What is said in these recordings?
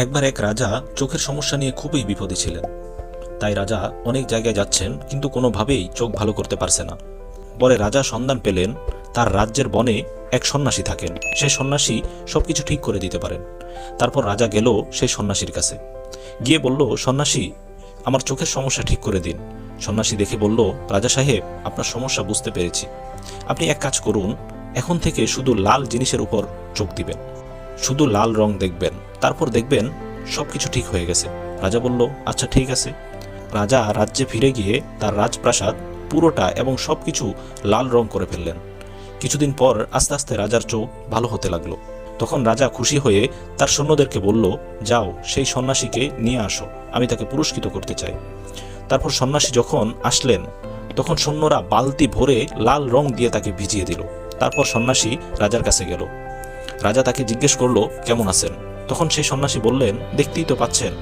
একবার এক রাজা চোখের সমস্যা নিয়ে খুবই বিপদে ছিলেন। তাই রাজা অনেক জায়গায় যাচ্ছেন, কিন্তু কোনোভাবেই চোখ ভালো করতে পারছে না। পরে রাজা সন্ধান পেলেন, তার রাজ্যের বনে এক সন্ন্যাসী থাকেন। সেই সন্ন্যাসী সবকিছু ঠিক করে দিতে পারেন। তারপর রাজা গেল সেই সন্ন্যাসীর কাছে। গিয়ে বলল, সন্ন্যাসী, আমার চোখের সমস্যা ঠিক করে দিন। সন্ন্যাসী দেখে বলল, রাজা সাহেব, আপনার সমস্যা বুঝতে পেরেছি। আপনি এক কাজ করুন, এখন থেকে শুধু লাল জিনিসের উপর চোখ দিবেন। শুধু লাল রং দেখবেন, তারপর দেখবেন সবকিছু ঠিক হয়ে গেছে। রাজা বলল আচ্ছা ঠিক আছে। রাজা রাজ্যে ফিরে গিয়ে তার রাজপ্রাসাদ পুরোটা এবং সবকিছু লাল রং করে ফেললেন। কিছুদিন পর আস্তে আস্তে রাজার চোখ ভালো হতে লাগল। তখন রাজা খুশি হয়ে তার সৈন্যদেরকে বলল, যাও, সেই সন্ন্যাসীকে নিয়ে আসো, আমি তাকে পুরস্কৃত করতে চাই। তারপর সন্ন্যাসী যখন আসলেন, তখন সৈন্যরা বালতি ভরে লাল রং দিয়ে তাকে ভিজিয়ে দিল। তারপর সন্ন্যাসী রাজার কাছে গেল। রাজা তাকে জিজ্ঞেস করল, কেমন আছেন? তখন সেই সন্ন্যাসী বললেন, দেখতেই তো পাচ্ছেন।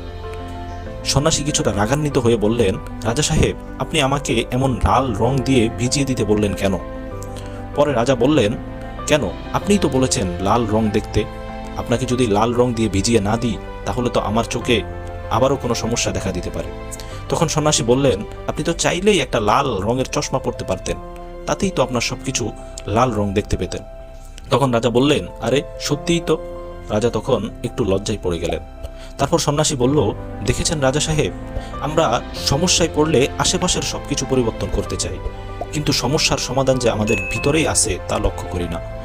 সন্ন্যাসী কিছুটা রাগান্বিত হয়ে বললেন, রাজা সাহেব, আপনি আমাকে এমন লাল রং দিয়ে ভিজিয়ে দিতে বললেন কেন? পরে রাজা বললেন, কেন? আপনিই তো বলেছেন লাল রং দেখতে। আপনাকে যদি লাল রং দিয়ে ভিজিয়ে না দিই, তাহলে তো আমার চোখে আবারও কোনো সমস্যা দেখা দিতে পারে। তখন সন্ন্যাসী বললেন, আপনি তো চাইলেই একটা লাল রঙের চশমা পরতে পারতেন। তাতেই তো আপনার সবকিছু লাল রং দেখতে পেতেন। তখন রাজা বললেন, আরে, সত্যিই তো? রাজা তখন একটু লজ্জায় পড়ে গেলেন। তারপর সন্ন্যাসী বলল, দেখেছেন রাজা সাহেব, আমরা সমস্যায় পড়লে আশেপাশের সবকিছু পরিবর্তন করতে চাই। কিন্তু সমস্যার সমাধান যে আমাদের ভিতরেই আছে, তা লক্ষ্য করি না।